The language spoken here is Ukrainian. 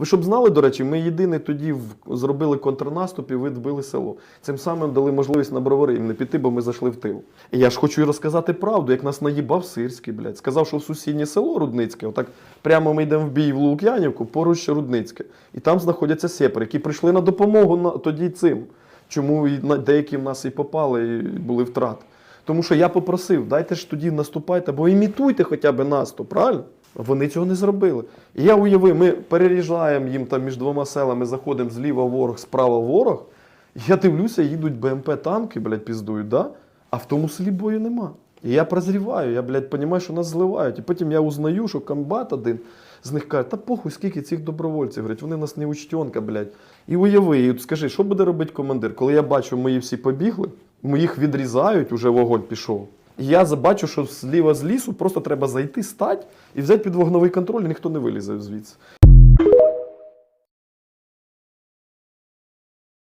Ви щоб знали, до речі, ми єдині тоді зробили контрнаступ і відбили село. Цим самим дали можливість на бровари їм не піти, бо ми зайшли в тил. І я ж хочу й розказати правду, як нас наїбав Сирський, блядь. Сказав, що в сусіднє село Рудницьке, отак прямо ми йдемо в бій в Лук'янівку, поруч Рудницьке. І там знаходяться сепари, які прийшли на допомогу на, тоді цим. Чому і на, деякі в нас і попали, і були втрати. Тому що я попросив, дайте ж тоді наступайте, бо імітуйте хоча б наступ, правильно? Вони цього не зробили. І я уявив, ми переріжаємо їм там між двома селами, заходимо зліва ворог, справа ворог. Я дивлюся, їдуть БМП танки, блядь, піздують, да? а в тому селі бою нема. І я прозріваю, я, блядь, розумію, що нас зливають. І потім я узнаю, що комбат один з них каже, та похуй, скільки цих добровольців, говорять, вони нас не учтенка, блядь. І уяви, і от скажи, що буде робити командир, коли я бачу, мої всі побігли, моїх відрізають, уже вогонь пішов. Я бачу, що зліва з лісу просто треба зайти, стати і взяти під вогновий контроль, і ніхто не вилізе звідси.